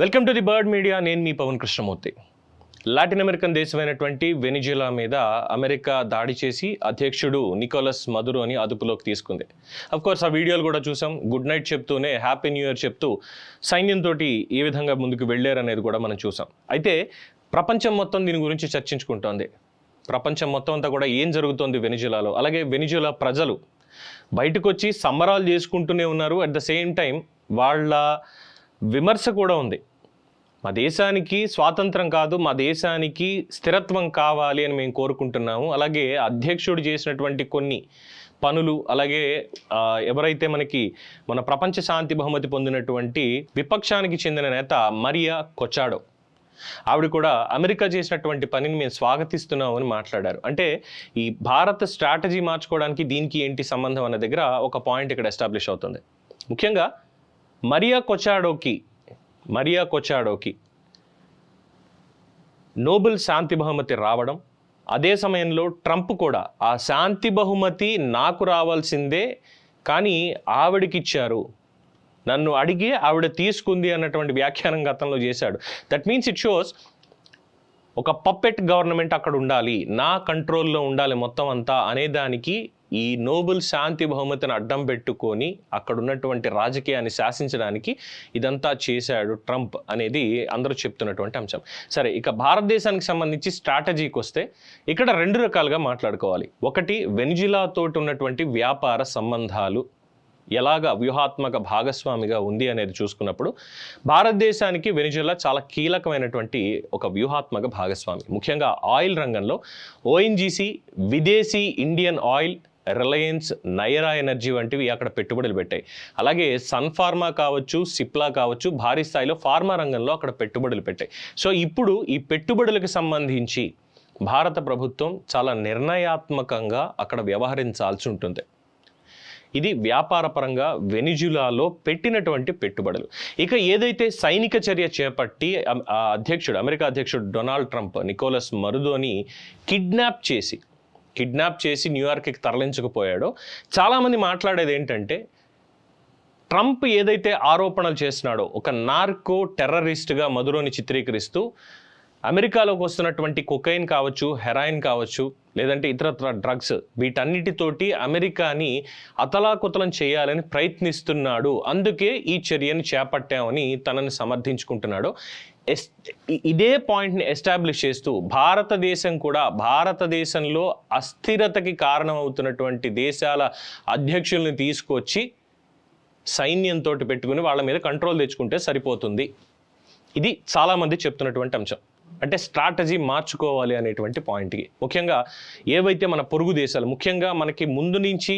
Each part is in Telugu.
Welcome to the Bird Media నేను మీ పవన్ కృష్ణమూర్తి. లాటిన్ అమెరికన్ దేశమైనటువంటి వెనిజులా మీద అమెరికా దాడి చేసి అధ్యక్షుడు నికోలస్ మధురోని అదుపులోకి తీసుకుంది. కోర్స్ ఆ వీడియోలు కూడా చూసాం. గుడ్ నైట్ చెప్తూనే హ్యాపీ న్యూ ఇయర్ చెప్తూ సైన్యంతో ఏ విధంగా ముందుకు వెళ్ళారనేది కూడా మనం చూసాం. అయితే ప్రపంచం మొత్తం దీని గురించి చర్చించుకుంటోంది. ప్రపంచం మొత్తం అంతా కూడా ఏం జరుగుతోంది వెనిజులాలో? అలాగే వెనిజులా ప్రజలు బయటకు వచ్చి సంబరాలు చేసుకుంటూనే ఉన్నారు. అట్ ద సేమ్ టైం వాళ్ళ విమర్శ కూడా ఉంది. మా దేశానికి స్వాతంత్రం కాదు మా దేశానికి స్థిరత్వం కావాలి అని మేము కోరుకుంటున్నాము. అలాగే అధ్యక్షుడు చేసినటువంటి కొన్ని పనులు అలాగే ఎవరైతే మనకి మన ప్రపంచ శాంతి బహుమతి పొందినటువంటి విపక్షానికి చెందిన నేత మరియా కొచాడో ఆవిడ కూడా అమెరికా చేసినటువంటి పనిని మేము స్వాగతిస్తున్నామని మాట్లాడారు. అంటే ఈ భారత స్ట్రాటజీ మార్చుకోవడానికి దీనికి ఏంటి సంబంధం అన్న దగ్గర ఒక పాయింట్ ఇక్కడ ఎస్టాబ్లిష్ అవుతుంది. ముఖ్యంగా మరియా కొచాడోకి మరియా కొచాడోకి నోబెల్ శాంతి బహుమతి రావడం అదే సమయంలో ట్రంప్ కూడా ఆ శాంతి బహుమతి నాకు రావాల్సిందే కానీ ఆవిడకిచ్చారు. నన్ను అడిగి ఆవిడ తీసుకుంది అన్నటువంటి వ్యాఖ్యానం గతంలో చేశాడు. దట్ మీన్స్ ఇట్ షోస్ ఒక పప్పెట్ గవర్నమెంట్ అక్కడ ఉండాలి నా కంట్రోల్లో ఉండాలి మొత్తం అంతా అనేదానికి ఈ నోబెల్ శాంతి బహుమతిని అడ్డం పెట్టుకొని అక్కడ ఉన్నటువంటి రాజకీయాన్ని శాసించడానికి ఇదంతా చేశాడు ట్రంప్ అనేది అందరూ చెప్తున్నటువంటి అంశం. సరే ఇక భారతదేశానికి సంబంధించి స్ట్రాటజీకి వస్తే ఇక్కడ రెండు రకాలుగా మాట్లాడుకోవాలి. ఒకటి వెనిజులాతోటి ఉన్నటువంటి వ్యాపార సంబంధాలు ఎలాగ వ్యూహాత్మక భాగస్వామిగా ఉంది అనేది చూసుకున్నప్పుడు భారతదేశానికి వెనిజులా చాలా కీలకమైనటువంటి ఒక వ్యూహాత్మక భాగస్వామి. ముఖ్యంగా ఆయిల్ రంగంలో ఓఎన్జీసీ విదేశీ Indian Oil Reliance Nayara energy వంటివి అక్కడ పెట్టుబడులు పెట్టాయి. అలాగే సన్ ఫార్మా కావచ్చు సిప్లా కావచ్చు భారీ స్థాయిలో ఫార్మా రంగంలో అక్కడ పెట్టుబడులు పెట్టాయి. సో ఇప్పుడు ఈ పెట్టుబడులకు సంబంధించి భారత ప్రభుత్వం చాలా నిర్ణయాత్మకంగా అక్కడ వ్యవహరించాల్సి ఉంటుంది. ఇది వ్యాపారపరంగా వెనిజులాలో పెట్టినటువంటి పెట్టుబడులు. ఇక ఏదైతే సైనిక చర్య చేపట్టి అధ్యక్షుడు అమెరికా అధ్యక్షుడు డొనాల్డ్ ట్రంప్ నికోలస్ మరుదోని కిడ్నాప్ చేసి కిడ్నాప్ చేసి న్యూయార్క్కి తరలించకపోయాడో. చాలామంది మాట్లాడేది ఏంటంటే ట్రంప్ ఏదైతే ఆరోపణలు చేస్తున్నాడో ఒక నార్కో టెర్రరిస్ట్గా మధురోని చిత్రీకరిస్తూ అమెరికాలోకి వస్తున్నటువంటి కొకైన్ కావచ్చు హెరాయిన్ కావచ్చు లేదంటే ఇతరత్ర డ్రగ్స్ వీటన్నిటితోటి అమెరికాని అతలాకుతలం చేయాలని ప్రయత్నిస్తున్నాడు. అందుకే ఈ చర్యను చేపట్టామని తనని సమర్థించుకుంటున్నాడు. ఇదే పాయింట్ని ఎస్టాబ్లిష్ చేస్తూ భారతదేశం కూడా భారతదేశంలో అస్థిరతకి కారణమవుతున్నటువంటి దేశాల అధ్యక్షుల్ని తీసుకొచ్చి సైన్యంతో పెట్టుకుని వాళ్ళ మీద కంట్రోల్ తెచ్చుకుంటే సరిపోతుంది. ఇది చాలామంది చెప్తున్నటువంటి అంశం. అంటే స్ట్రాటజీ మార్చుకోవాలి అనేటువంటి పాయింట్కి. ముఖ్యంగా ఏవైతే మన పొరుగు దేశాలు ముఖ్యంగా మనకి ముందు నుంచి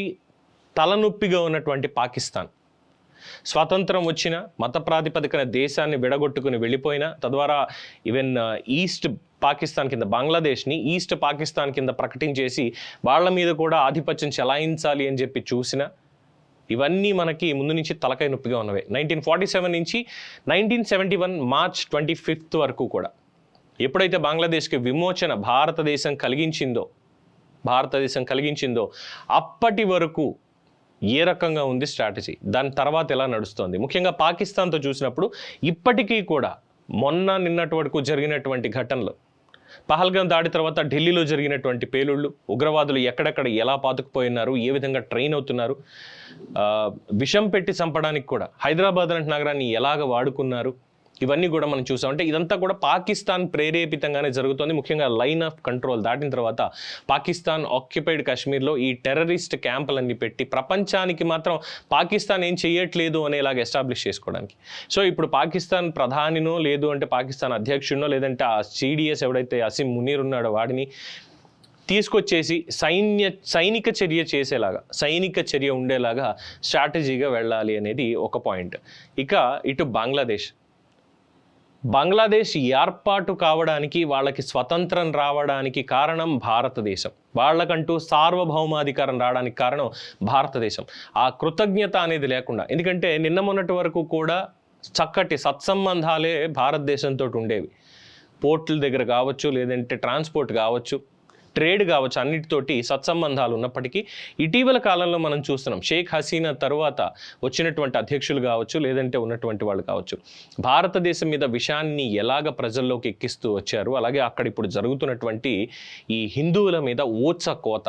తలనొప్పిగా ఉన్నటువంటి పాకిస్తాన్ స్వాతంత్రం వచ్చిన మత ప్రాతిపదికన దేశాన్ని విడగొట్టుకుని వెళ్ళిపోయినా తద్వారా ఈవెన్ ఈస్ట్ uh, పాకిస్తాన్ కింద బంగ్లాదేశ్ని ఈస్ట్ పాకిస్తాన్ కింద ప్రకటించేసి వాళ్ళ మీద కూడా ఆధిపత్యం చెలాయించాలి అని చెప్పి చూసిన ఇవన్నీ మనకి ముందు నుంచి తలకాయ నొప్పిగా ఉన్నవి. నైన్టీన్ ఫార్టీ సెవెన్ నుంచి nineteen seventy one March twenty fifth వరకు కూడా ఎప్పుడైతే బంగ్లాదేశ్కి విమోచన భారతదేశం కలిగించిందో భారతదేశం కలిగించిందో అప్పటి వరకు ఏ రకంగా ఉంది స్ట్రాటజీ? దాని తర్వాత ఎలా నడుస్తోంది? ముఖ్యంగా పాకిస్తాన్తో చూసినప్పుడు ఇప్పటికీ కూడా మొన్న నిన్నటి వరకు జరిగినటువంటి ఘటనలు పహల్గాం దాడి తర్వాత ఢిల్లీలో జరిగినటువంటి పేలుళ్ళు ఉగ్రవాదులు ఎక్కడెక్కడ ఎలా పాతుకుపోయినారు ఏ విధంగా ట్రైన్ అవుతున్నారు విషం పెట్టి చంపడానికి కూడా హైదరాబాద్ లాంటి నగరాన్ని ఎలాగ వాడుకున్నారు ఇవన్నీ కూడా మనం చూసాం. అంటే ఇదంతా కూడా పాకిస్తాన్ ప్రేరేపితంగానే జరుగుతోంది. ముఖ్యంగా లైన్ ఆఫ్ కంట్రోల్ దాటిన తర్వాత పాకిస్తాన్ ఆక్యుపైడ్ కాశ్మీర్లో ఈ టెర్రరిస్ట్ క్యాంపులన్నీ పెట్టి ప్రపంచానికి మాత్రం పాకిస్తాన్ ఏం చేయట్లేదు అనేలాగా ఎస్టాబ్లిష్ చేసుకోవడానికి. సో ఇప్పుడు పాకిస్తాన్ ప్రధానినో లేదు అంటే పాకిస్తాన్ అధ్యక్షుడినో లేదంటే ఆ సిడిఎస్ ఎవడైతే అసిం మునీర్ ఉన్నాడో వాడిని తీసుకొచ్చేసి సైన్య సైనిక చర్య చేసేలాగా సైనిక చర్య ఉండేలాగా స్ట్రాటజీగా వెళ్ళాలి అనేది ఒక పాయింట్. ఇక ఇటు బంగ్లాదేశ్. బంగ్లాదేశ్ ఏర్పాటు కావడానికి వాళ్ళకి స్వతంత్రం రావడానికి కారణం భారతదేశం. వాళ్ళకంటూ సార్వభౌమాధికారం రావడానికి కారణం భారతదేశం. ఆ కృతజ్ఞత అనేది లేకుండా ఎందుకంటే నిన్న మొన్నటి వరకు కూడా చక్కటి సత్సంబంధాలే భారతదేశంతో ఉండేవి. పోర్టుల దగ్గర కావచ్చు లేదంటే ట్రాన్స్పోర్ట్ కావచ్చు ట్రేడ్ కావచ్చు అన్నిటితోటి సత్సంబంధాలు ఉన్నప్పటికీ ఇటీవల కాలంలో మనం చూస్తున్నాం షేక్ హసీనా తరువాత వచ్చినటువంటి అధ్యక్షులు కావచ్చు లేదంటే ఉన్నటువంటి వాళ్ళు కావచ్చు భారతదేశం మీద విషయాన్ని ఎలాగ ప్రజల్లోకి ఎక్కిస్తూ వచ్చారు? అలాగే అక్కడ ఇప్పుడు జరుగుతున్నటువంటి ఈ హిందువుల మీద ఓత్స కోత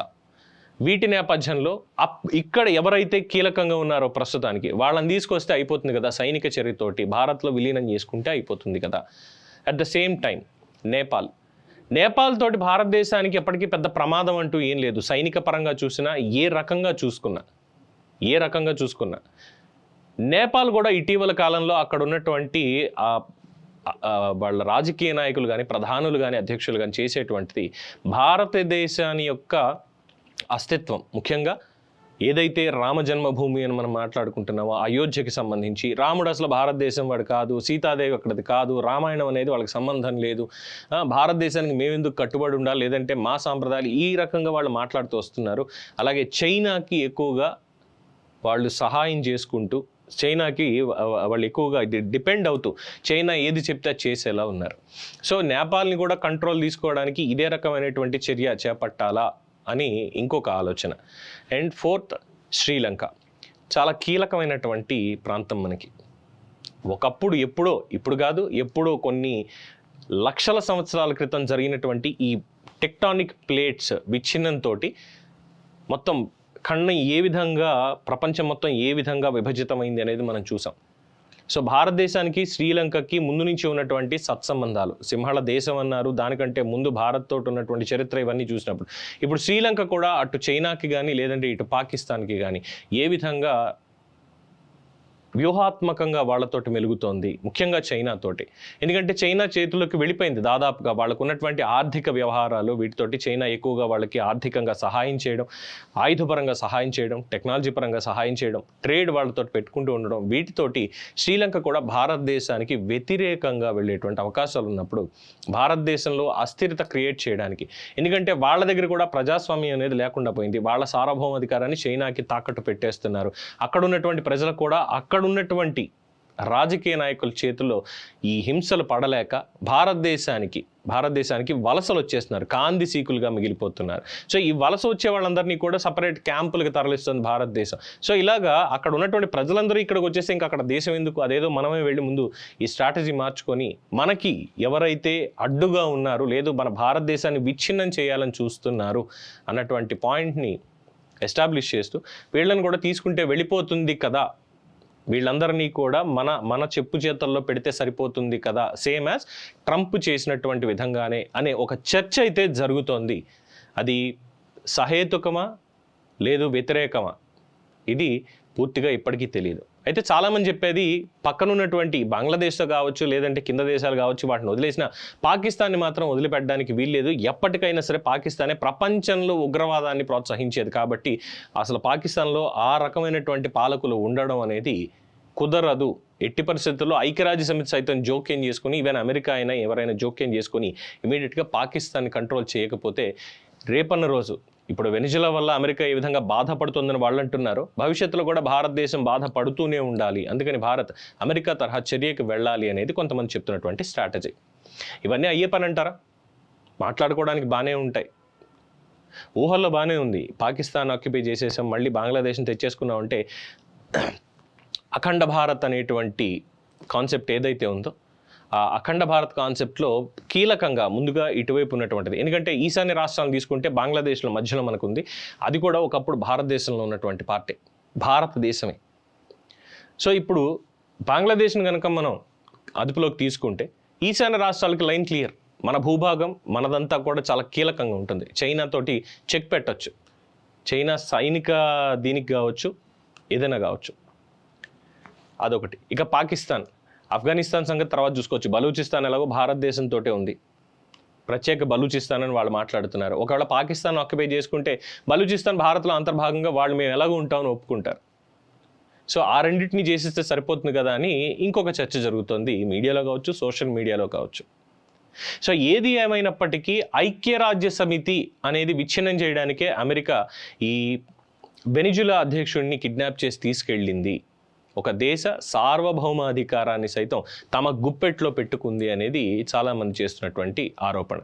వీటి నేపథ్యంలో అప్ ఇక్కడ ఎవరైతే కీలకంగా ఉన్నారో ప్రస్తుతానికి వాళ్ళని తీసుకొస్తే అయిపోతుంది కదా సైనిక చర్యతోటి భారత్లో విలీనం చేసుకుంటే అయిపోతుంది కదా. At the same time Nepal Nepal తోటి భారతదేశానికి ఎప్పటికీ పెద్ద ప్రమాదం అంటూ ఏం లేదు. సైనిక పరంగా చూసినా ఏ రకంగా చూసుకున్నా ఏ రకంగా చూసుకున్నా నేపాల్ కూడా ఇటీవల కాలంలో అక్కడ ఉన్నటువంటి వాళ్ళ రాజకీయ నాయకులు కానీ ప్రధానులు కానీ అధ్యక్షులు కానీ చేసేటువంటిది భారతదేశాన్ని యొక్క అస్తిత్వం. ముఖ్యంగా ఏదైతే రామ జన్మభూమి అని మనం మాట్లాడుకుంటున్నామో అయోధ్యకి సంబంధించి రాముడు అసలు భారతదేశం వాడు కాదు సీతాదేవి అక్కడది కాదు రామాయణం అనేది వాళ్ళకి సంబంధం లేదు. భారతదేశానికి మేమెందుకు కట్టుబడి ఉండాలి? లేదంటే మా సాంప్రదాయాలు ఈ రకంగా వాళ్ళు మాట్లాడుతూ వస్తున్నారు. అలాగే చైనాకి ఎక్కువగా వాళ్ళు సహాయం చేసుకుంటూ చైనాకి వాళ్ళు ఎక్కువగా డిపెండ్ అవుతూ చైనా ఏది చెప్తే చేసేలా ఉన్నారు. సో నేపాల్ని కూడా కంట్రోల్ తీసుకోవడానికి ఇదే రకమైనటువంటి చర్య చేపట్టాలా? అని ఇంకొక ఆలోచన. And fourth Sri Lanka. చాలా కీలకమైనటువంటి ప్రాంతం మనకి. ఒకప్పుడు ఎప్పుడో ఇప్పుడు కాదు ఎప్పుడో కొన్ని లక్షల సంవత్సరాల క్రితం జరిగినటువంటి ఈ టెక్టానిక్ ప్లేట్స్ విచ్ఛిన్నంతో మొత్తం ఖండం ఏ విధంగా ప్రపంచం మొత్తం ఏ విధంగా విభజితమైంది అనేది మనం చూసాం. సో భారతదేశానికి శ్రీలంకకి ముందు నుంచి ఉన్నటువంటి సత్సంబంధాలు. సింహళ దేశం అన్నారు దానికంటే ముందు భారత్ తోటి ఉన్నటువంటి చరిత్ర ఇవన్నీ చూసినప్పుడు. ఇప్పుడు శ్రీలంక కూడా అటు చైనాకి కానీ లేదంటే ఇటు పాకిస్తాన్కి కానీ ఏ విధంగా వ్యూహాత్మకంగా వాళ్ళతోటి మెలుగుతోంది ముఖ్యంగా చైనాతోటి ఎందుకంటే చైనా చేతుల్లోకి వెళ్ళిపోయింది దాదాపుగా వాళ్ళకు ఉన్నటువంటి ఆర్థిక వ్యవహారాలు వీటితోటి చైనా ఎక్కువగా వాళ్ళకి ఆర్థికంగా సహాయం చేయడం ఆయుధపరంగా సహాయం చేయడం టెక్నాలజీ పరంగా సహాయం చేయడం ట్రేడ్ వాళ్ళతో పెట్టుకుంటూ ఉండడం వీటితోటి శ్రీలంక కూడా భారతదేశానికి వ్యతిరేకంగా వెళ్ళేటువంటి అవకాశాలు ఉన్నప్పుడు భారతదేశంలో అస్థిరత క్రియేట్ చేయడానికి. ఎందుకంటే వాళ్ళ దగ్గర కూడా ప్రజాస్వామ్యం అనేది లేకుండా పోయింది. వాళ్ళ సార్వభౌమాధికారాన్ని చైనాకి తాకట్టు పెట్టేస్తున్నారు. అక్కడ ఉన్నటువంటి ప్రజలకు కూడా అక్కడ ఉన్నటువంటి రాజకీయ నాయకుల చేతుల్లో ఈ హింసలు పడలేక భారతదేశానికి భారతదేశానికి వలసలు వచ్చేస్తున్నారు. కాంది సీకులుగా మిగిలిపోతున్నారు. సో ఈ వలస వచ్చే వాళ్ళందరినీ కూడా సపరేట్ క్యాంపులకు తరలిస్తుంది భారతదేశం. సో ఇలాగా అక్కడ ఉన్నటువంటి ప్రజలందరూ ఇక్కడికి వచ్చేసి ఇంకా అక్కడ దేశం ఎందుకు అదేదో మనమే వెళ్ళి ముందు ఈ స్ట్రాటజీ మార్చుకొని మనకి ఎవరైతే అడ్డుగా ఉన్నారు లేదు మన భారతదేశాన్ని విచ్ఛిన్నం చేయాలని చూస్తున్నారు అన్నటువంటి పాయింట్ని ఎస్టాబ్లిష్ చేస్తూ వీళ్ళని కూడా తీసుకుంటే వెళ్ళిపోతుంది కదా వీళ్ళందరినీ కూడా మన మన చెప్పు చేతల్లో పెడితే సరిపోతుంది కదా సేమ్ యాజ్ ట్రంప్ చేసినటువంటి విధంగానే అనే ఒక చర్చ అయితే జరుగుతోంది. అది సహేతుకమా లేదు వ్యతిరేకమా? ఇది పూర్తిగా ఇప్పటికీ తెలియదు అయితే చాలామంది చెప్పేది పక్కనున్నటువంటి బంగ్లాదేశ్తో కావచ్చు లేదంటే కింద దేశాలు కావచ్చు వాటిని వదిలేసిన పాకిస్తాన్ని మాత్రం వదిలిపెట్టడానికి వీల్లేదు. ఎప్పటికైనా సరే పాకిస్తానే ప్రపంచంలో ఉగ్రవాదాన్ని ప్రోత్సహించేది. కాబట్టి అసలు పాకిస్తాన్లో ఆ రకమైనటువంటి పాలకులు ఉండడం అనేది కుదరదు. ఎట్టి పరిస్థితుల్లో ఐక్యరాజ్య సమితి సైతం జోక్యం చేసుకుని ఈవెన్ అమెరికా అయినా ఎవరైనా జోక్యం చేసుకుని ఇమీడియట్గా పాకిస్తాన్ కంట్రోల్ చేయకపోతే రేపన్న రోజు ఇప్పుడు వెనిజులా వల్ల అమెరికా ఏ విధంగా బాధపడుతుందని వాళ్ళు అంటున్నారు. భవిష్యత్తులో కూడా భారతదేశం బాధపడుతూనే ఉండాలి. అందుకని భారత్ అమెరికా తరహా చర్యకి వెళ్ళాలి అనేది కొంతమంది చెప్తున్నటువంటి స్ట్రాటజీ. ఇవన్నీ అయ్యే పని అంటారా? మాట్లాడుకోవడానికి బాగానే ఉంటాయి. ఊహల్లో బాగానే ఉంది. పాకిస్తాన్ ఆక్యుపై చేసేసాం మళ్ళీ బంగ్లాదేశ్ని తెచ్చేసుకున్నాం అంటే అఖండ భారత్ అనేటువంటి కాన్సెప్ట్ ఏదైతే ఉందో అఖండ భారత్ కాన్సెప్ట్లో కీలకంగా ముందుగా ఇటువైపు ఉన్నటువంటిది. ఎందుకంటే ఈశాన్య రాష్ట్రాలను తీసుకుంటే బంగ్లాదేశ్లో మధ్యలో మనకు ఉంది అది కూడా ఒకప్పుడు భారతదేశంలో ఉన్నటువంటి పార్టీ. భారతదేశమే. సో ఇప్పుడు బంగ్లాదేశ్ని కనుక మనం అదుపులోకి తీసుకుంటే ఈశాన్య రాష్ట్రాలకి లైన్ క్లియర్. మన భూభాగం మనదంతా కూడా చాలా కీలకంగా ఉంటుంది. చైనా తోటి చెక్ పెట్టచ్చు. చైనా సైనిక దీనికి కావచ్చు ఏదైనా కావచ్చు. అదొకటి. ఇక పాకిస్తాన్. ఆఫ్ఘనిస్తాన్ సంగతి తర్వాత చూసుకోవచ్చు. బలూచిస్తాన్ ఎలాగో భారతదేశంతో ఉంది. ప్రత్యేక బలూచిస్తాన్ అని వాళ్ళు మాట్లాడుతున్నారు. ఒకవేళ పాకిస్తాన్ ఆక్యుపై చేసుకుంటే బలూచిస్తాన్ భారత్లో అంతర్భాగంగా వాళ్ళు మేము ఎలాగో ఉంటామని ఒప్పుకుంటారు. సో ఆ రెండింటిని చేసిస్తే సరిపోతుంది కదా అని ఇంకొక చర్చ జరుగుతుంది. మీడియాలో కావచ్చు సోషల్ మీడియాలో కావచ్చు. సో ఏది ఏమైనప్పటికీ ఐక్యరాజ్య సమితి అనేది విచ్ఛిన్నం చేయడానికే అమెరికా ఈ వెనిజులా అధ్యక్షుడిని కిడ్నాప్ చేసి తీసుకెళ్ళింది. ఒక దేశ సార్వభౌమాధికారాన్ని సైతం తమ గుప్పెట్లో పెట్టుకుంది అనేది చాలామంది చేస్తున్నటువంటి ఆరోపణ.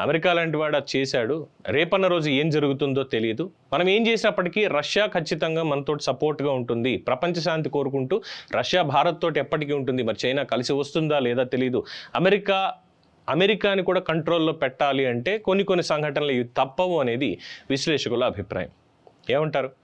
అమెరికా లాంటి వాడు అది చేశాడు. రేపన్న రోజు ఏం జరుగుతుందో తెలియదు. మనం ఏం చేసినప్పటికీ రష్యా ఖచ్చితంగా మనతో సపోర్ట్గా ఉంటుంది. ప్రపంచ శాంతి కోరుకుంటూ రష్యా భారత్ తోటి ఎప్పటికీ ఉంటుంది. మరి చైనా కలిసి వస్తుందా లేదా తెలియదు అమెరికా అమెరికాని కూడా కంట్రోల్లో పెట్టాలి అంటే కొన్ని కొన్ని సంఘటనలు ఇవి తప్పవు అనేది విశ్లేషకుల అభిప్రాయం. ఏమంటారు?